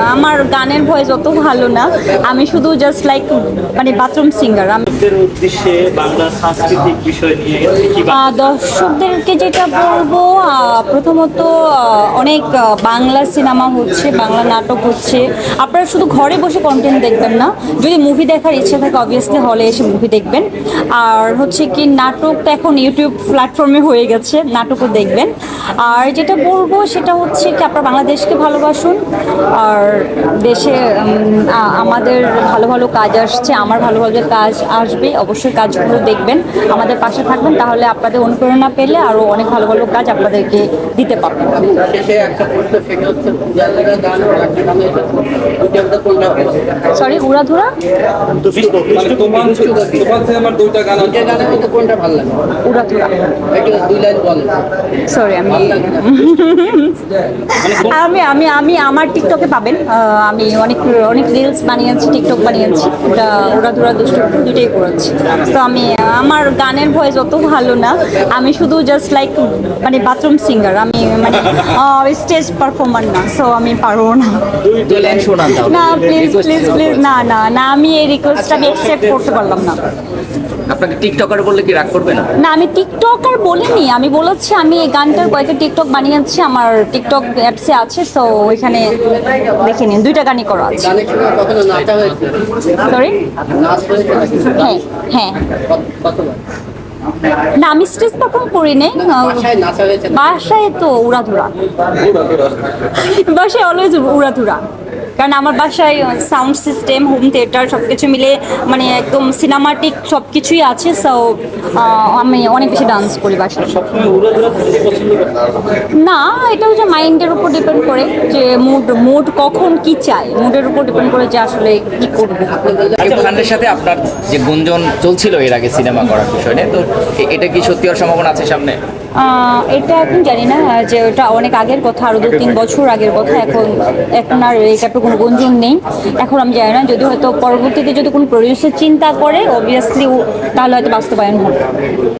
Bye. আমার গানের voice অত ভালো না। আমি শুধু জাস্ট লাইক মানে বাথরুম সিঙ্গার আমি উদ্দেশ্যে বাংলা সাংস্কৃতিক বিষয় নিয়ে কি বা- আহ, দর্শকদেরকে যেটা বলব প্রথমত অনেক বাংলা সিনেমা হচ্ছে বাংলা নাটক হচ্ছে। আপনারা শুধু ঘরে বসে কন্টেন্ট দেখবেন না। যদি মুভি দেখার ইচ্ছা থাকে অবভিয়াসলি হলে এসে মুভি দেখবেন। আর হচ্ছে কি নাটক তো এখন ইউটিউব প্ল্যাটফর্মে হয়ে গেছে নাটকও দেখবেন। আর যেটা বলব সেটা হচ্ছে কি আপনারা বাংলাদেশকে ভালোবাসুন। আর দেশে আমাদের ভালো ভালো কাজ আসছে আমার ভালো ভালো কাজ আসবে অবশ্যই কাজগুলো দেখবেন আমাদের পাশে থাকবেন তাহলে আপনাদের অনুপ্রেরণা পেলে আরও অনেক ভালো ভালো কাজ আপনাদেরকে দিতে পারব। শেষে একটা প্রশ্ন সেটা হচ্ছে পূজার গান আর একটা গান হয়েছে দুইটার মধ্যে কোনটা ভালো সরি উড়াধুরা দুষ্ট তোমার তোমার থেকে আমার দুইটা গান দুইটা গানের মধ্যে কোনটা ভালো লাগে? উড়াধুরা একটু দুই লাইন বলেন। সরি আমি আমি আমি আমি আমার টিকটকে পাবেন। আমি অনেক অনেক রিলস বানিয়েছি টিকটক বানিয়েছি। ওটা ওরা দুরা দুষ্ট দুটোই করেছি। তো আমি আমার গানের ভয়েস অত ভালো না। আমি শুধু জাস্ট লাইক মানে বাথরুম সিঙ্গার আমি মানে স্টেজ পারফর্মার না। সো আমি পারব না। না প্লিজ প্লিজ প্লিজ না না না আমি এই রিকোয়েস্টটা আমি অ্যাকসেপ্ট করতে পারলাম না। আপনাকে টিকটকার বললে কি রাগ করবে না? না আমি টিকটকার বলিনি। আমি বলেছি আমি এই গানটার কয়েকটা টিকটক বানিয়েছি। আমার টিকটক অ্যাপসে আছে। সো ওইখানে দেখে নিন দুইটা গানই করা আছে সরি হ্যাঁ হ্যাঁ। না আমি স্টেজ পারফর্ম করি নাই। বাসায় তো উড়াধুরা। বাসায় অলওয়েজ উড়াধুরা। কারণ আমার বাসায় সাউন্ড সিস্টেম হোম থিয়েটার সব কিছু মিলে মানে একদম সিনেমাটিক সব কিছুই আছে সো আমি অনেক বেশি ডান্স করি বাসায়। না এটা হচ্ছে মাইন্ডের উপর ডিপেন্ড করে যে মুড মুড কখন কি চাই মুডের উপর ডিপেন্ড করে যে আসলে কি করব। খানের সাথে আপনার যে গুঞ্জন চলছিল এর আগে সিনেমা করার বিষয় নিয়ে তো এটা কি সত্যি হওয়ার সম্ভাবনা আছে সামনে? এটা এখন জানি না যে ওটা অনেক আগের কথা আরও দু তিন বছর আগের কথা এখন এখন আর এই টাইপের কোনো গুঞ্জন নেই। এখন আমি জানি না যদি হয়তো পরবর্তীতে যদি কোনো প্রডিউসার চিন্তা করে অবভিয়াসলি তাহলে হয়তো বাস্তবায়ন হবে।